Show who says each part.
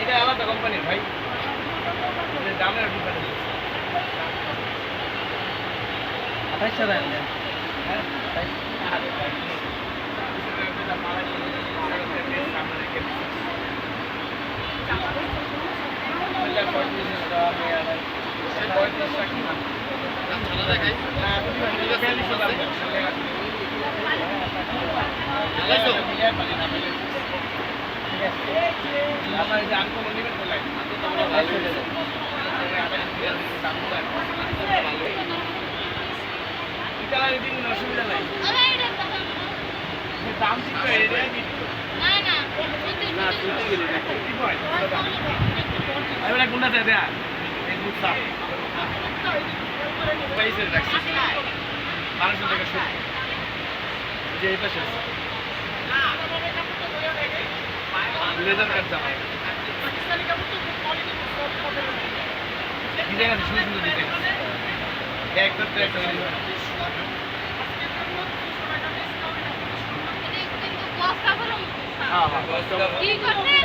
Speaker 1: এটা
Speaker 2: আলাদা কোম্পানির ভাই। দামের ডিফারেন্স
Speaker 1: টাকা
Speaker 2: হ্যাঁ পঁয়ত্রিশ টাকা পঁয়ত্রিশ টাকা অসুবিধা নাই দাম না কোনটা দেয় দেয়া পয়সা রাখছি বারোশো টাকা শুরু যে এই পাশে লেজার কাট জামা। ডিজাইন আছে সুন্দর সুন্দর ডিজাইন আছে। এক করতে একটা হ্যাঁ হ্যাঁ
Speaker 3: কি করতে